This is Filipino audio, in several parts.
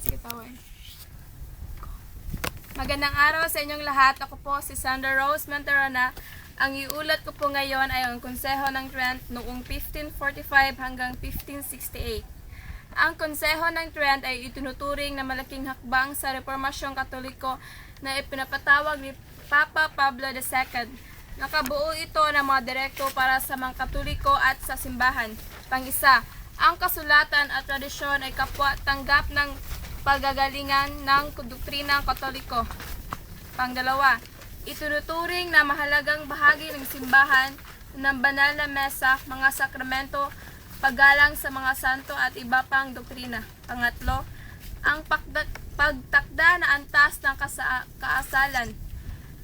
sige tawag. Magandang araw sa inyong lahat. Ako po si Sandra Rose Mantarana. Ang iulat ko po ngayon ay ang konseho ng Trent noong 1545 hanggang 1568. Ang konseho ng Trent ay itinuturing na malaking hakbang sa reformasyong katoliko na ipinapatawag ni Papa Pablo II. Nakabuo ito ng mga direkto para sa mga katoliko at sa simbahan. Pang-isa, ang kasulatan at tradisyon ay kapwa tanggap ng pagagalingan ng doktrinang katoliko. Pangdalawa, itunuturing na mahalagang bahagi ng simbahan ng banal na mesa, mga sakramento, paggalang sa mga santo at iba pang doktrina. Pangatlo, ang pagtakda na antas ng kaasalan.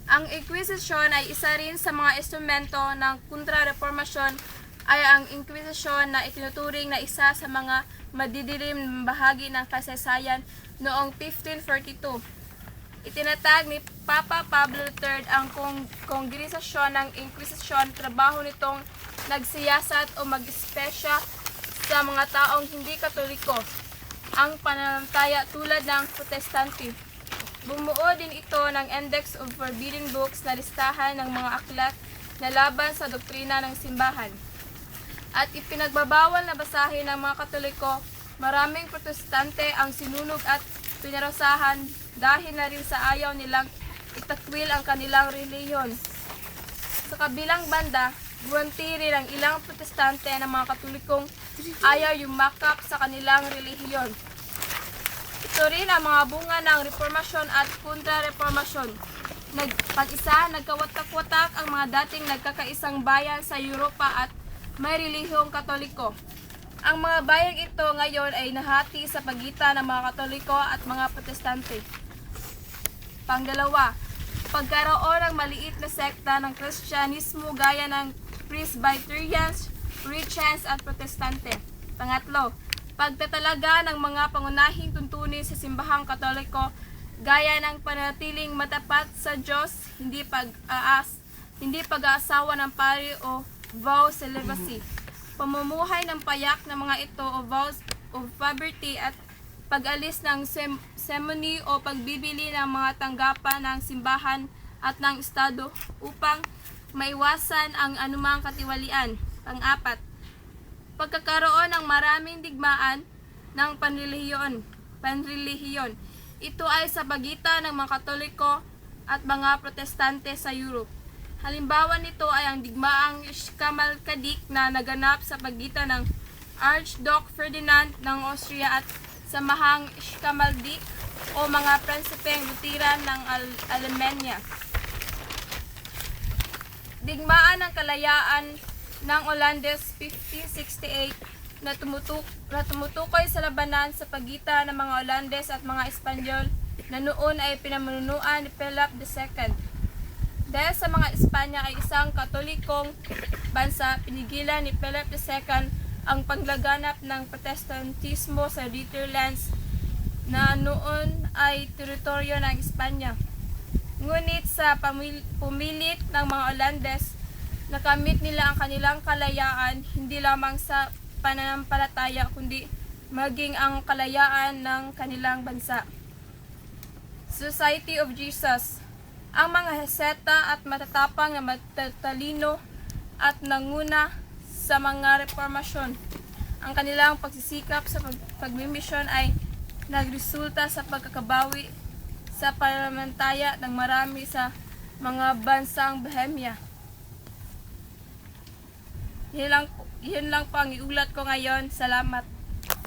Ang Inquisition ay isa rin sa mga instrumento ng kontra-reformasyon ay ang Inquisition na itinuturing na isa sa mga madidilim bahagi ng kasaysayan noong 1542. Itinatag ni Papa Pablo III ang kong kongresasyon ng Inquisition. Trabaho nitong nagsiyasat o mag-espesya sa mga taong hindi katoliko ang pananampalataya tulad ng protestante. Bumuo din ito ng Index of Forbidden Books na listahan ng mga aklat na laban sa doktrina ng simbahan. At ipinagbabawal na basahin ng mga katoliko, maraming protestante ang sinunog at pinarosahan dahil na rin sa ayaw nilang itakwil ang kanilang reliyon. Sa kabilang banda, buwantiri ng ilang protestante ng mga katolikong ayaw yumakap sa kanilang relihiyon. Ito rin ang mga bunga ng reformasyon at kontra-reformasyon. Nagpag-isa, nagkawatak-watak ang mga dating nagkakaisang bayan sa Europa at may relihiyong katoliko. Ang mga bayang ito ngayon ay nahati sa pagitan ng mga katoliko at mga protestante. Pangdalawa, pagkaroon ng maliit na sekta ng Kristyanismo gaya ng Presbyterians, Christians at Protestante. Pangatlo, pagtatalaga ng mga pangunahing tuntunin sa simbahang katoliko gaya ng panatiling matapat sa Diyos, hindi pag-aas, hindi pag-aasawa ng pari o vow celibacy. Pamumuhay ng payak ng mga ito o vows of poverty at pag-alis ng sem- semony o pagbibili ng mga tanggapan ng simbahan at ng estado upang maiwasan ang anumang katiwalian. Pang-apat, pagkakaroon ng maraming digmaan ng panrelihiyon. panrelihiyon. Ito ay sa pagitan ng mga Katoliko at mga Protestante sa Europe. Halimbawa nito ay ang digmaang Kamalkadik na naganap sa pagitan ng Archduke Ferdinand ng Austria at samahang Kamaldik o mga prinsipeng Lutheran ng Al- Alemania. Digmaan ng kalayaan ng Olandes 1568 na, tumutuk na tumutukoy sa labanan sa pagitan ng mga Olandes at mga Espanyol na noon ay pinamunuan ni Philip II. Dahil sa mga Espanya ay isang katolikong bansa, pinigilan ni Philip II ang paglaganap ng protestantismo sa Netherlands na noon ay teritoryo ng Espanya. Ngunit sa pumilit ng mga Olandes, nakamit nila ang kanilang kalayaan hindi lamang sa pananampalataya kundi maging ang kalayaan ng kanilang bansa. Society of Jesus Ang mga heseta at matatapang na matatalino at nanguna sa mga reformasyon. Ang kanilang pagsisikap sa pag- pagmimisyon ay nagresulta sa pagkakabawi sa parlamentarya ng marami sa mga bansang Bohemia. Yun lang, yun lang po iulat ko ngayon. Salamat.